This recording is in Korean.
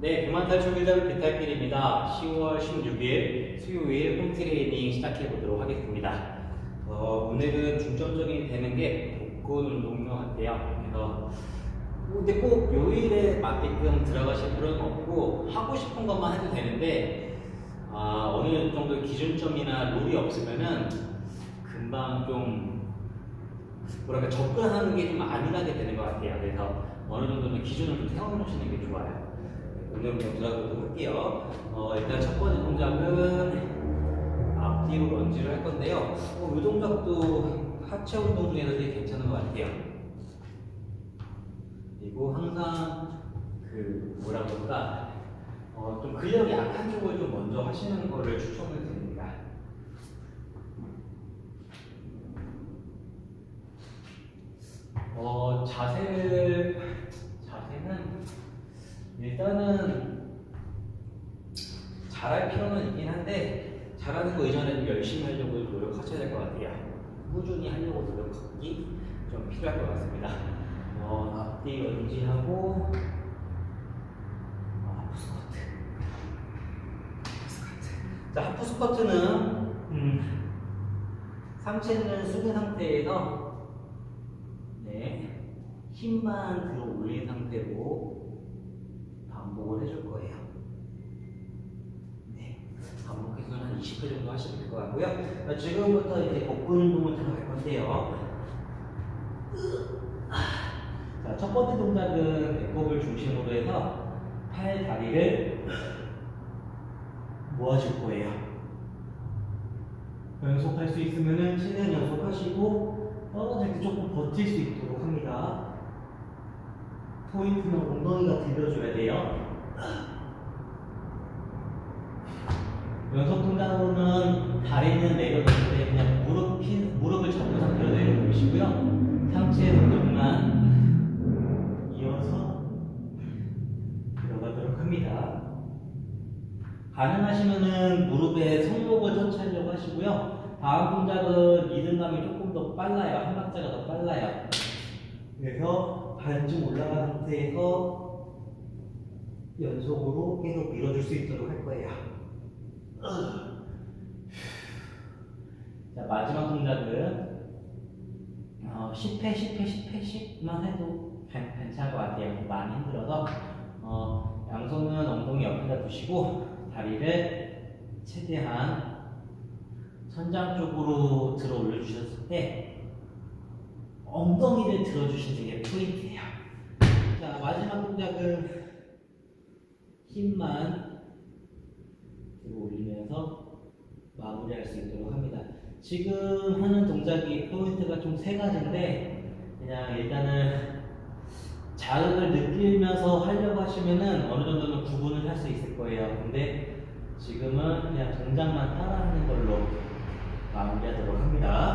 네, 길잡이 비탈길입니다. 10월 16일 수요일 홈트레이닝 시작해 보도록 하겠습니다. 어, 오늘은 중점적인 되는 게 복근 운동인 것 같아요. 그래서 근데 꼭 요일에 맞게끔 들어가실 필요는 없고 하고 싶은 것만 해도 되는데 아, 어느 정도 기준점이나 룰이 없으면은 금방 좀 뭐랄까 접근하는 게 좀 안일하게 되는 것 같아요. 그래서 어느 정도는 기준을 좀 세워놓으시는 게 좋아요. 오늘부터 들어가도록 할게요. 어, 일단 첫 번째 동작은 앞뒤로 런지를 할 건데요. 어, 이 동작도 하체 운동 중에서 되게 괜찮은 것 같아요. 그리고 항상 그 뭐라 그럴까 어, 좀 근력이 약한 쪽을 좀 먼저 하시는 거를 추천을 드립니다. 어, 자세를, 자세는 일단은 잘할 필요는 있긴 한데 잘하는 거 이전에는 열심히 하려고 노력하셔야 될 것 같아요. 꾸준히 하려고 노력하기 좀 필요할 것 같습니다. 어, 앞뒤 런지하고 어, 하프 스쿼트. 하프 스쿼트. 자, 하프 스쿼트는 음, 상체는 숙인 상태에서 네, 힘만 들어 올린 상태로 반복을 해줄 거예요. 네, 반복해서 한 20회 정도 하시면 될 것 같고요. 자, 지금부터 이제 복근 운동을 들어갈 건데요. 자, 첫 번째 동작은 배꼽을 중심으로 해서 팔 다리를 모아줄 거예요. 연속할 수 있으면은 최대한 연속하시고 떨어질 때 조금 버틸 수 있도록 합니다. 포인트는 엉덩이가 들려줘야 돼요. 연속 동작으로는 다리는 내려놓는데 그냥 무릎 핀, 무릎을 잡은 상태로 내려놓으시고요. 상체 운동만 이어서 들어가도록 합니다. 가능하시면은 무릎에 손목을 터치하려고 하시고요. 다음 동작은 리듬감이 조금 더 빨라요. 한 박자가 더 빨라요. 그래서 반쯤 올라간 상태에서 연속으로 계속 밀어줄 수 있도록 할 거예요. 자, 마지막 동작은 어, 10회, 10회, 10회, 10만 해도 괜- 괜찮을 것 같아요. 많이 힘들어서 어, 양손은 엉덩이 옆에다 두시고 다리를 최대한 천장 쪽으로 들어 올려주셨을 때 엉덩이를 들어주시는 게 포인트예요. 자 마지막 동작은 힘만 들어 올리면서 마무리할 수 있도록 합니다. 지금 하는 동작이 포인트가 좀세 가지인데 그냥 일단은 자극을 느끼면서 하려고 하시면은 어느 정도는 구분을 할 수 있을 거예요. 근데 지금은 그냥 동작만 따라하는 걸로 마무리하도록 합니다.